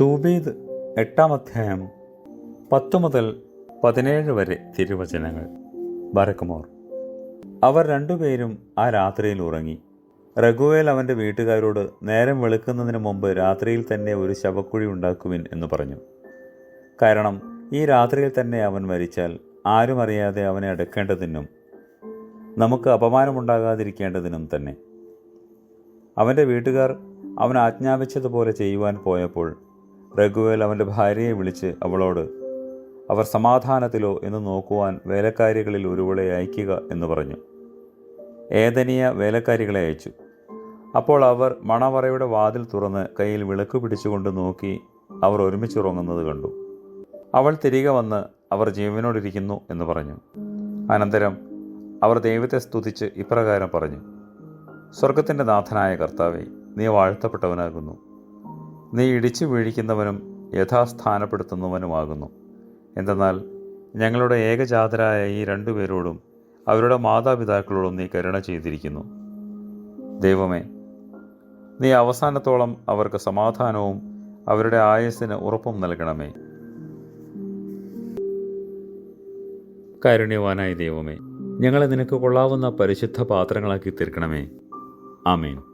തൂബീദ് എട്ടാം അധ്യായം പത്തു മുതൽ പതിനേഴ് വരെ തിരുവചനങ്ങൾ. ബരക്കുമോർ. അവർ രണ്ടുപേരും ആ രാത്രിയിൽ ഉറങ്ങി. രഘുവേൽ അവന്റെ വീട്ടുകാരോട് നേരം വെളുക്കുന്നതിന് മുമ്പ് രാത്രിയിൽ തന്നെ ഒരു ശവക്കുഴി ഉണ്ടാക്കുവിൻ എന്ന് പറഞ്ഞു. കാരണം ഈ രാത്രിയിൽ തന്നെ അവൻ മരിച്ചാൽ ആരും അറിയാതെ അവനെ അടുക്കേണ്ടതിനും നമുക്ക് അപമാനമുണ്ടാകാതിരിക്കേണ്ടതിനും തന്നെ. അവന്റെ വീട്ടുകാർ അവൻ ആജ്ഞാപിച്ചതുപോലെ ചെയ്യുവാൻ പോയപ്പോൾ രഘുവേൽ അവന്റെ ഭാര്യയെ വിളിച്ച് അവളോട് അവർ സമാധാനത്തിലോ എന്ന് നോക്കുവാൻ വേലക്കാരികളിൽ ഒരുവളെ അയക്കുക എന്ന് പറഞ്ഞു. ഏതനിയ വേലക്കാരികളെ അയച്ചു. അപ്പോൾ അവർ മണവറയുടെ വാതിൽ തുറന്ന് കയ്യിൽ വിളക്ക് പിടിച്ചുകൊണ്ട് നോക്കി അവർ ഒരുമിച്ച് ഒരുമിച്ചുറങ്ങുന്നത് കണ്ടു. അവൾ തിരികെ വന്ന് അവർ ജീവനോടിരിക്കുന്നു എന്ന് പറഞ്ഞു. അനന്തരം അവർ ദൈവത്തെ സ്തുതിച്ച് ഇപ്രകാരം പറഞ്ഞു സ്വർഗത്തിന്റെ നാഥനായ കർത്താവെ നീ വാഴ്ത്തപ്പെട്ടവനാകുന്നു. നീ ഇടിച്ചു വീഴിക്കുന്നവനും യഥാസ്ഥാനപ്പെടുത്തുന്നവനുമാകുന്നു. എന്തെന്നാൽ ഞങ്ങളുടെ ഏകജാതരായ ഈ രണ്ടുപേരോടും അവരുടെ മാതാപിതാക്കളോടും നീ കരുണ ചെയ്തിരിക്കുന്നു. ദൈവമേ നീ അവസാനത്തോളം അവർക്ക് സമാധാനവും അവരുടെ ആയുസ്സിന് ഉറപ്പും നൽകണമേ. കാരുണ്യവാനായ ദൈവമേ ഞങ്ങളെ നിനക്ക് കൊള്ളാവുന്ന പരിശുദ്ധ പാത്രങ്ങളാക്കി തീർക്കണമേ. ആമേൻ.